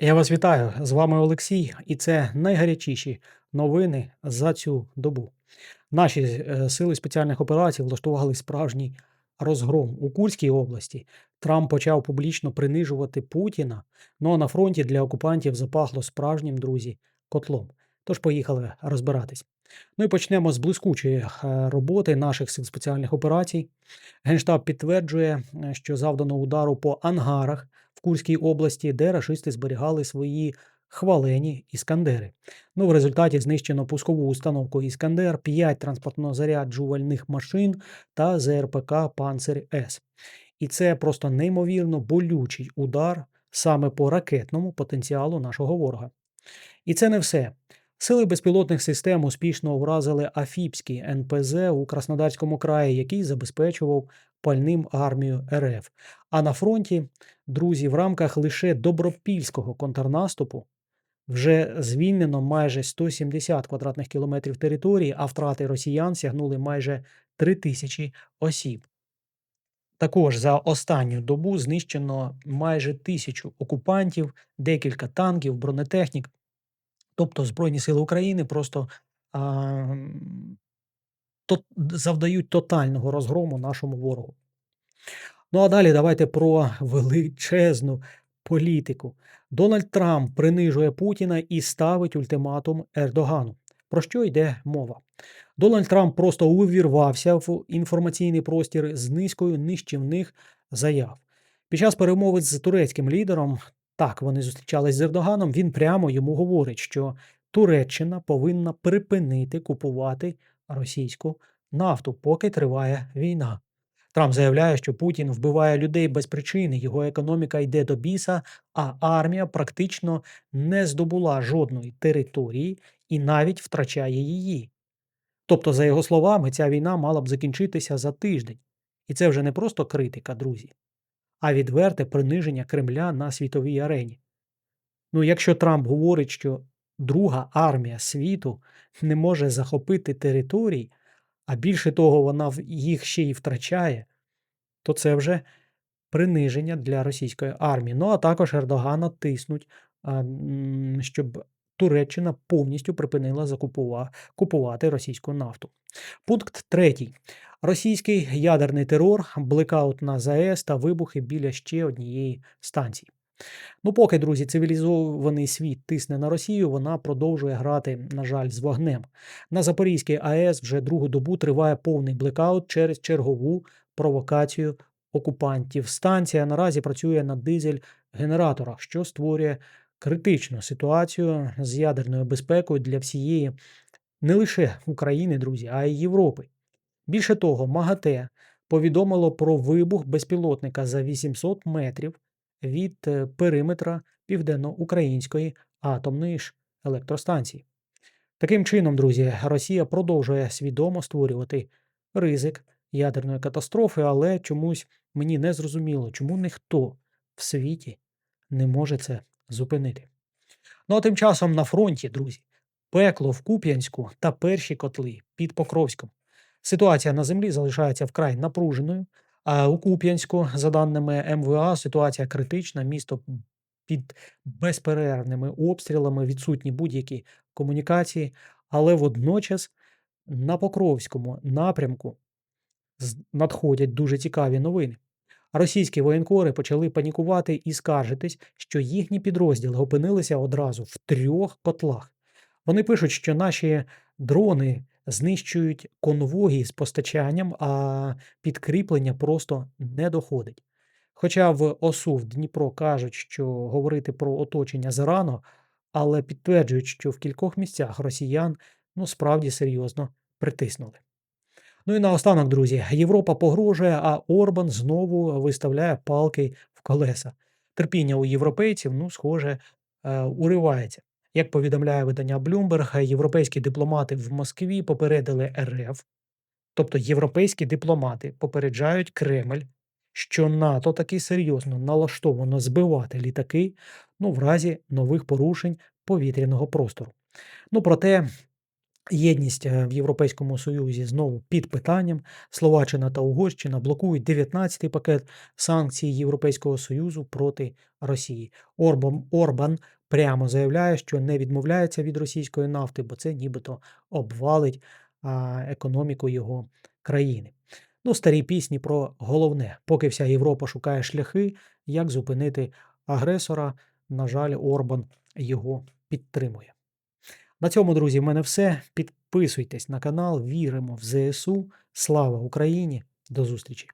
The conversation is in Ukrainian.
Я вас вітаю. З вами Олексій, і це найгарячіші новини за цю добу. Наші е, сили спеціальних операцій влаштували справжній розгром у Курській області. Трамп почав публічно принижувати Путіна. Ну а на фронті для окупантів запахло справжнім друзі котлом. Тож поїхали розбиратись. Ну і почнемо з блискучої е, роботи наших сил спеціальних операцій. Генштаб підтверджує, е, що завдано удару по ангарах в Курській області, де рашисти зберігали свої хвалені іскандери. Ну, в результаті знищено пускову установку Іскандер, 5 транспортно-заряджувальних машин та ЗРПК Панцир С. І це просто неймовірно болючий удар саме по ракетному потенціалу нашого ворога. І це не все. Сили безпілотних систем успішно вразили Афіпський НПЗ у Краснодарському краї, який забезпечував пальним армію РФ. А на фронті, друзі, в рамках лише добропільського контрнаступу вже звільнено майже 170 квадратних кілометрів території, а втрати росіян сягнули майже 3 тисячі осіб. Також за останню добу знищено майже тисячу окупантів, декілька танків, бронетехнік. Тобто Збройні Сили України просто а, то, завдають тотального розгрому нашому ворогу. Ну а далі давайте про величезну політику. Дональд Трамп принижує Путіна і ставить ультиматум Ердогану. Про що йде мова? Дональд Трамп просто увірвався в інформаційний простір з низкою нищівних заяв. Під час перемови з турецьким лідером, так вони зустрічались з Ердоганом. Він прямо йому говорить, що Туреччина повинна припинити купувати російську нафту, поки триває війна. Трамп заявляє, що Путін вбиває людей без причини, його економіка йде до біса, а армія практично не здобула жодної території і навіть втрачає її. Тобто, за його словами, ця війна мала б закінчитися за тиждень. І це вже не просто критика, друзі, а відверте приниження Кремля на світовій арені. Ну, якщо Трамп говорить, що друга армія світу не може захопити територій, а більше того, вона їх ще й втрачає, то це вже приниження для російської армії. Ну а також Ердогана тиснуть, щоб Туреччина повністю припинила купувати російську нафту. Пункт третій. Російський ядерний терор, блекаут на ЗАЕС та вибухи біля ще однієї станції. Ну, поки, друзі, цивілізований світ тисне на Росію, вона продовжує грати, на жаль, з вогнем. На Запорізькій АЕС вже другу добу триває повний блекаут через чергову провокацію окупантів. Станція наразі працює на дизель-генераторах, що створює критичну ситуацію з ядерною безпекою для всієї не лише України, друзі, а й Європи. Більше того, МАГАТЕ повідомило про вибух безпілотника за 800 метрів від е, периметра південноукраїнської атомної ж електростанції. Таким чином, друзі, Росія продовжує свідомо створювати ризик ядерної катастрофи, але чомусь мені не зрозуміло, чому ніхто в світі не може це зупинити. Ну а тим часом на фронті, друзі, пекло в Куп'янську та перші котли під Покровськом. Ситуація на землі залишається вкрай напруженою. А у Куп'янську, за даними МВА, ситуація критична. Місто під безперервними обстрілами, відсутні будь-які комунікації, але водночас на Покровському напрямку надходять дуже цікаві новини. Російські воєнкори почали панікувати і скаржитись, що їхні підрозділи опинилися одразу в трьох котлах. Вони пишуть, що наші дрони знищують конвої з постачанням, а підкріплення просто не доходить. Хоча в ОСУ в Дніпро кажуть, що говорити про оточення зарано, але підтверджують, що в кількох місцях росіян ну справді серйозно притиснули. Ну і наостанок, друзі, Європа погрожує, а Орбан знову виставляє палки в колеса. Терпіння у європейців, ну, схоже, е, уривається. Як повідомляє видання Bloomberg, європейські дипломати в Москві попередили РФ, тобто європейські дипломати попереджають Кремль, що НАТО таки серйозно налаштовано збивати літаки ну, в разі нових порушень повітряного простору. Ну, проте Єдність е, в Європейському Союзі знову під питанням. Словаччина та Угорщина блокують 19-й пакет санкцій Європейського Союзу проти Росії. Орбан, Орбан прямо заявляє, що не відмовляється від російської нафти, бо це нібито обвалить економіку його країни. Ну, старі пісні про головне. Поки вся Європа шукає шляхи, як зупинити агресора. На жаль, Орбан його підтримує. На цьому, друзі, в мене все. Підписуйтесь на канал, віримо в ЗСУ. Слава Україні! До зустрічі!